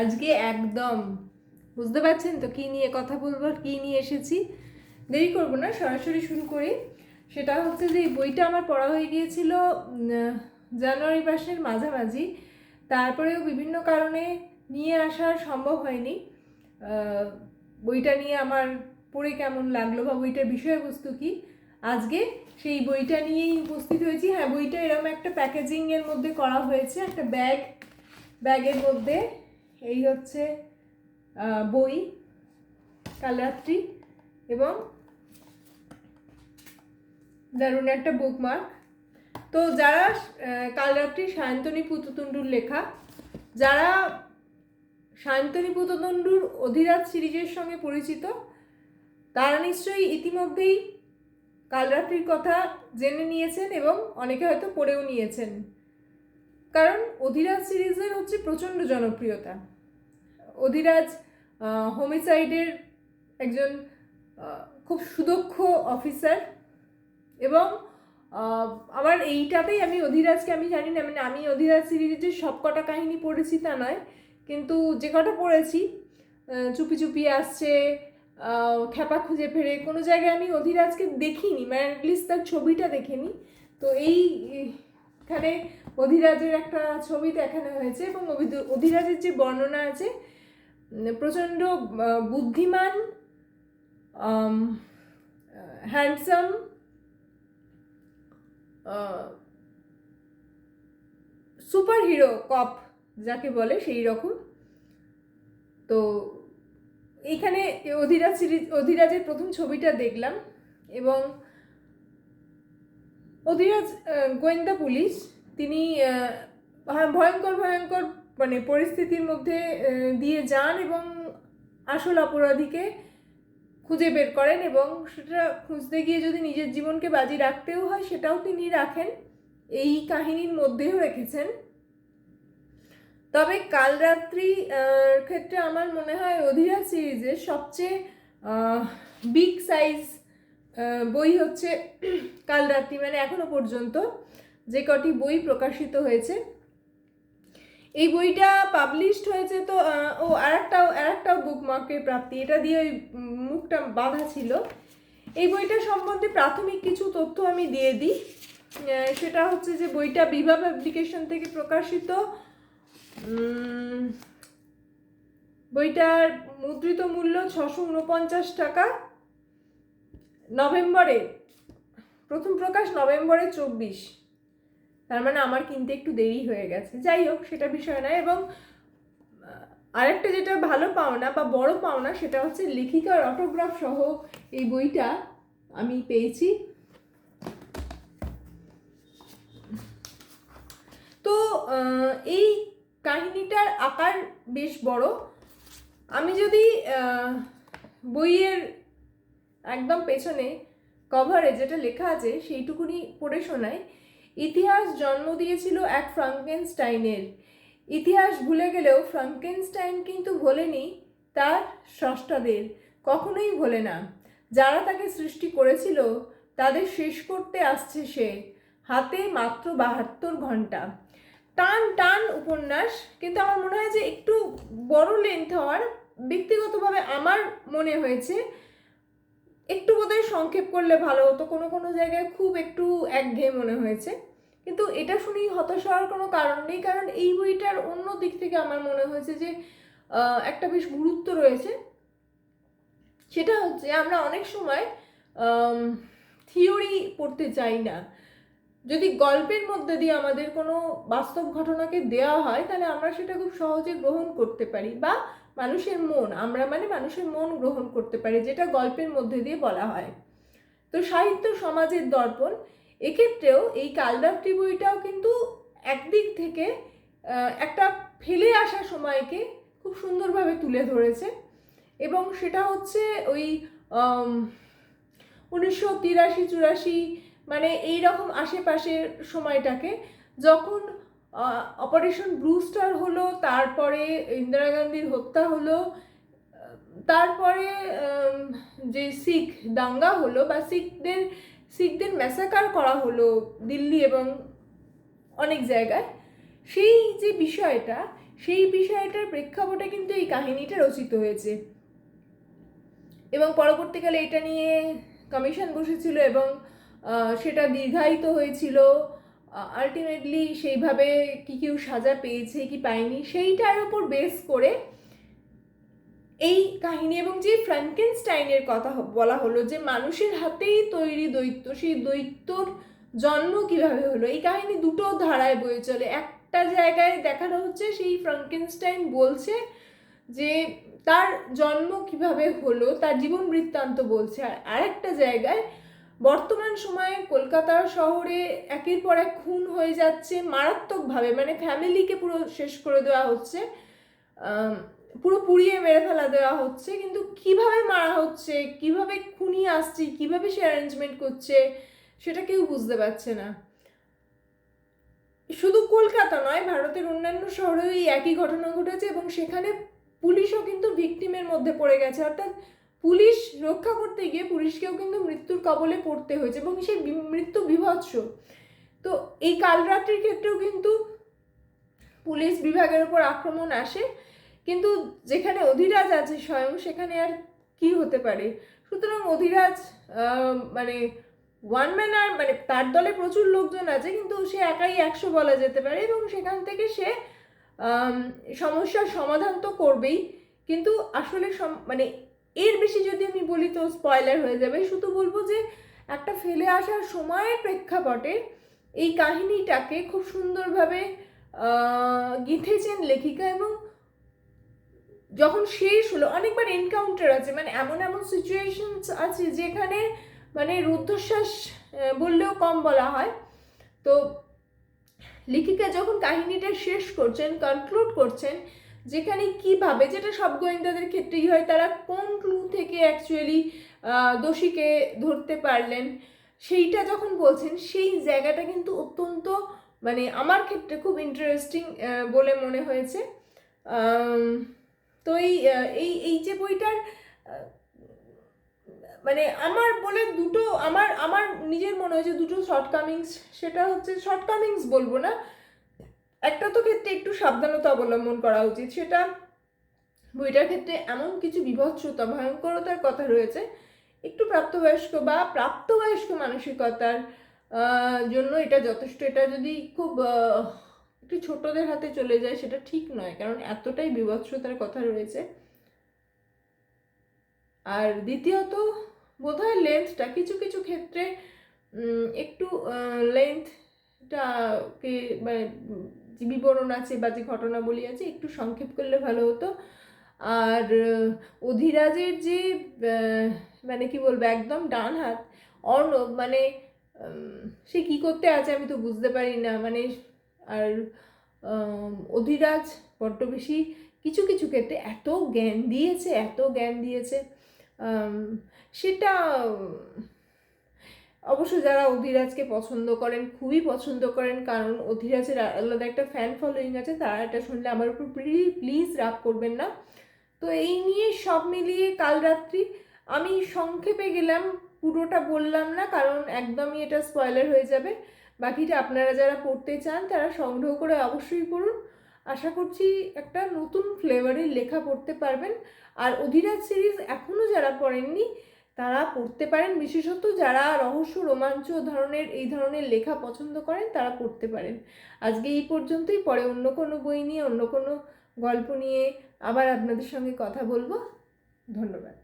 আজকে একদম, বুঝতে পারছেন তো কী নিয়ে কথা বলব আর কী নিয়ে এসেছি? দেরি করব না, সরাসরি শুরু করি। সেটা হচ্ছে যে, এই বইটা আমার পড়া হয়ে গিয়েছিল জানুয়ারি মাসের মাঝামাঝি। তারপরেও বিভিন্ন কারণে নিয়ে আসা সম্ভব হয়নি। বইটা নিয়ে আমার পড়ে কেমন লাগল বা বইটার বিষয়বস্তু কি? আজকে সেই বইটা নিয়েই উপস্থিত হয়েছি। হ্যাঁ বইটা এরকম একটা প্যাকেজিংয়ের মধ্যে করা হয়েছে, একটা ব্যাগ, ব্যাগের মধ্যে। এই হচ্ছে বই কালরাত্রি এবং দারুণ একটা বুকমার্ক তো যারা কালরাত্রি সায়ন্তনী পুততুণ্ডুর লেখা, যারা সায়ন্তনী পুততুণ্ডুর অধিরাজ সিরিজের সঙ্গে পরিচিত, তারা নিশ্চয়ই ইতিমধ্যেই কালরাত্রির কথা জেনে নিয়েছেন এবং অনেকে হয়তো পড়েও নিয়েছেন। কারণ অধিরাজ সিরিজের হচ্ছে প্রচণ্ড জনপ্রিয়তা। অধিরাজ হোমিসাইডের একজন খুব সুদক্ষ অফিসার এবং আমার এইটাতেই আমি অধিরাজকে আমি জানি না মানে আমি অধিরাজ সিরিজের যে সব কটা কাহিনী পড়েছি তা নয়, কিন্তু যে কটা পড়েছি চুপি চুপি আসছে খ্যাপা খুঁজে ফেরে, কোনো জায়গায় আমি অধিরাজকে দেখিনি মানে অ্যাটলিস্ট তার ছবিটা দেখিনি। তো এই, এখানে অধিরাজের একটা ছবি দেখানো হয়েছে এবং অধিরাজের যে বর্ণনা আছে প্রচণ্ড বুদ্ধিমান হ্যান্ডসাম সুপার হিরো কপ যাকে বলে সেই রকম। তো এইখানে অধিরাজ সিরিজ, অধিরাজের প্রথম ছবিটা দেখলাম এবং অধিরাজ গোয়েন্দা পুলিশ, তিনি ভয়ঙ্কর ভয়ঙ্কর মানে পরিস্থিতির মধ্যে দিয়ে যান এবং আসল অপরাধীকে খুঁজে বের করেন এবং সেটা খুঁজতে গিয়ে যদি নিজের জীবনকে বাজি রাখতেও হয়, সেটাও তিনি রাখেন। এই কাহিনীর মধ্যেও রেখেছেন। তবে কাল রাত্রি ক্ষেত্রে আমার মনে হয় অধিরাজ সিরিজের সবচেয়ে বিগ সাইজ বই হচ্ছে কাল রাত্রি মানে এখনও পর্যন্ত যে কটি বই প্রকাশিত হয়েছে। এই বইটা পাবলিশড হয়েছে তো ও আরেকটাও আরেকটাও বুকমার্কের প্রাপ্তি। এটা দিয়ে ওই মুখটা বাঁধা ছিল। এই বইটা সম্বন্ধে প্রাথমিক কিছু তথ্য আমি দিয়ে দিই। সেটা হচ্ছে যে বইটা বিভা পাবলিকেশন থেকে প্রকাশিত। বইটার মুদ্রিত মূল্য ছশো উনপঞ্চাশ টাকা। নভেম্বরে, প্রথম প্রকাশ নভেম্বরে চব্বিশ। তার মানে আমার কিনতে একটু দেরি হয়ে গেছে। যাই হোক, সেটা বিষয় না এবং আরেকটা যেটা ভালো পাওনা বা বড় পাওনা সেটা হচ্ছে লেখিকার অটোগ্রাফ সহ এই বইটা আমি পেয়েছি। তো এই কাহিনীটার আকার বেশ বড়। আমি যদি বইয়ের একদম পেছনে কভারে যেটা লেখা আছে সেইটুকুনি পড়ে শোনাই। ইতিহাস জন্ম দিয়েছিল এক ফ্রাঙ্কেনস্টাইনের। ইতিহাস ভুলে গেলেও ফ্রাঙ্কেনস্টাইন কিন্তু ভোলেনি তার স্রষ্টাদের, কখনোই ভোলে না। যারা তাকে সৃষ্টি করেছিল, তাদের শেষ করতে আসছে সে, হাতে মাত্র বাহাত্তর ঘণ্টা। টান টান উপন্যাস, কিন্তু আমার মনে হয় যে একটু বড় লেন্থ হওয়ার, ব্যক্তিগতভাবে আমার মনে হয়েছে একটু বোধহয় সংক্ষেপ করলে ভালো হতো। কোনো কোনো জায়গায় খুব একটু একঘেয়ে মনে হয়েছে। কিন্তু এটা শুনেই হতাশ হওয়ার কোনো কারণ নেই, কারণ এই বইটার অন্য দিক থেকে আমার মনে হয়েছে যে একটা বেশ গুরুত্ব রয়েছে। সেটা হচ্ছে আমরা অনেক সময় থিওরি পড়তে চাই না। যদি গল্পের মধ্যে দিয়ে আমাদের কোনো বাস্তব ঘটনাকে দেওয়া হয়, তাহলে আমরা সেটা খুব সহজে গ্রহণ করতে পারি বা মানুষের মন, আমরা মানে মানুষের মন গ্রহণ করতে পারি, যেটা গল্পের মধ্যে দিয়ে বলা হয়। তো সাহিত্য সমাজের দর্পণ, এক্ষেত্রেও এই কালরাত্রি বইটাও কিন্তু একদিক থেকে একটা ফেলে আসা সময়কে খুব সুন্দরভাবে তুলে ধরেছে। এবং সেটা হচ্ছে ওই উনিশশো তিরাশি চুরাশি মানে এই রকম আশেপাশের সময়টাকে যখন অপারেশন ব্লুস্টার হলো, তারপরে ইন্দিরা গান্ধীর হত্যা হলো, তারপরে যে শিখ দাঙ্গা হলো বা শিখদের শিখদের ম্যাসাকার করা হলো দিল্লি এবং অনেক জায়গায়, সেই যে বিষয়টা, সেই বিষয়টার প্রেক্ষাপটে কিন্তু এই কাহিনীটা রচিত হয়েছে। এবং পরবর্তীকালে এটা নিয়ে কমিশন বসেছিল এবং সেটা দীর্ঘায়িত হয়েছিল। আলটিমেটলি সেইভাবে কি কেউ সাজা পেয়েছে কি পায়নি, সেইটার উপর বেস করে এই কাহিনী এবং যে ফ্র্যাঙ্কেনস্টাইনের কথা বলা হলো যে মানুষের হাতেই তৈরি দৈত্য, সেই দৈত্যর জন্ম কীভাবে হলো, এই কাহিনী দুটো ধারায় বয়ে চলে। একটা জায়গায় দেখানো হচ্ছে সেই ফ্রাঙ্কেনস্টাইন বলছে যে তার জন্ম কীভাবে হলো, তার জীবন বৃত্তান্ত বলছে। আর আরেকটা জায়গায় বর্তমান সময়ে কলকাতার শহরে একের পর এক খুন হয়ে যাচ্ছে মারাত্মকভাবে। মানে ফ্যামিলিকে পুরো শেষ করে দেওয়া হচ্ছে। পুরো পুড়িয়ে মেরে ফেলা দেওয়া হচ্ছে। কিন্তু কীভাবে মারা হচ্ছে? কীভাবে খুনি আসছে? কীভাবে সে অ্যারেঞ্জমেন্ট করছে? সেটা কেউ বুঝতে পারছে না। শুধু কলকাতা নয়, ভারতের অন্যান্য শহরেও এই একই ঘটনা ঘটেছে এবং সেখানে পুলিশও কিন্তু ভিকটিমের মধ্যে পড়ে গেছে। অর্থাৎ পুলিশ রক্ষা করতে গিয়ে পুলিশকেও কিন্তু মৃত্যুর কবলে পড়তে হয়েছে এবং বি- মৃত্যু বিভৎস। তো এই কালরাত্রির ক্ষেত্রেও কিন্তু পুলিশ বিভাগের উপর আক্রমণ আসে। কিন্তু যেখানে অধিরাজ আছে স্বয়ং, সেখানে আর কি হতে পারে? সুতরাং অধিরাজ মানে ওয়ান ম্যান আর মানে তার দলে প্রচুর লোকজন আছে, কিন্তু সে একাই একশো বলা যেতে পারে এবং সেখান থেকে সে সমস্যার সমাধান তো করবেই। কিন্তু আসলে মানে এর বেশি যদি আমি বলি তো স্পয়লার হয়ে যাবে। শুধু বলব যে একটা ফেলে আসার সময়ের প্রেক্ষাপটে এই কাহিনীটাকে খুব সুন্দরভাবে গেঁথেছেন লেখিকা এবং যখন শেষ হলো, অনেকবার এনকাউন্টার আছে মানে এমন এমন সিচুয়েশনস আছে যেখানে মানে রুদ্ধশ্বাস বললেও কম বলা হয়। তো লেখিকা যখন কাহিনীটা শেষ করছেন কনক্লুড করছেন যেখানে কীভাবে, যেটা সব গোয়েন্দাদের ক্ষেত্রেই হয়, তারা কোন ক্লু থেকে অ্যাকচুয়ালি দোষীকে ধরতে পারলেন, সেইটা যখন বলছেন, সেই জায়গাটা কিন্তু অত্যন্ত মানে আমার ক্ষেত্রে খুব ইন্টারেস্টিং বলে মনে হয়েছে। তো এই এই এই যে বইটার মানে আমার বলে দুটো, আমার আমার নিজের মনে হয়েছে দুটো শর্টকামিংস সেটা হচ্ছে শর্টকামিংস বলব না একটা তো ক্ষেত্রে একটু সাবধানতা অবলম্বন করা উচিত, সেটা বইটার ক্ষেত্রে এমন কিছু বিভৎসতা, ভয়ঙ্করতার কথা রয়েছে। একটু প্রাপ্তবয়স্ক বা প্রাপ্তবয়স্ক মানসিকতার জন্য এটা যথেষ্ট। এটা যদি খুব একটু ছোটদের হাতে চলে যায়, সেটা ঠিক নয়, কারণ এতটাই বিভৎসতার কথা রয়েছে। আর দ্বিতীয়ত, বোধহয় লেন্থটা কিছু কিছু ক্ষেত্রে একটু লেন্থটাকে মানে বিবরণ আছে বা যে ঘটনাবলী আছে, একটু সংক্ষেপ করলে ভালো হতো। আর অধিরাজের যে মানে কি বলব, একদম ডান হাত, অর্ণব মানে সে কি করতে আছে আমি তো বুঝতে পারি না। মানে আর অধিরাজ বড্ড বেশি কিছু কিছু ক্ষেত্রে এত জ্ঞান দিয়েছে, এত জ্ঞান দিয়েছে। সেটা অবশ্য যারা অধিরাজকে পছন্দ করেন, খুবই পছন্দ করেন, কারণ অধিরাজের আলাদা একটা ফ্যান ফলোয়িং আছে, তারা এটা শুনলে আমার উপর প্লিজ রাগ করবেন না। তো এই নিয়ে সব মিলিয়ে কাল রাত্রি আমি সংক্ষেপে গেলাম, পুরোটা বললাম না, কারণ একদমই এটা স্পয়লার হয়ে যাবে। বাকিটা আপনারা যারা পড়তে চান, তারা সংগ্রহ করে অবশ্যই পড়ুন। আশা করছি একটা নতুন ফ্লেভারের লেখা পড়তে পারবেন। আর অধিরাজ সিরিজ এখনও যারা পড়েননি তারা পড়তে পারেন। বিশেষত যারা রহস্য, রোমাঞ্চ ধরনের, এই ধরনের লেখা পছন্দ করেন, তারা পড়তে পারেন। আজকে এই পর্যন্তই। পরে অন্য কোনো বই নিয়ে, অন্য কোনো গল্প নিয়ে আবার আপনাদের সঙ্গে কথা বলব। ধন্যবাদ।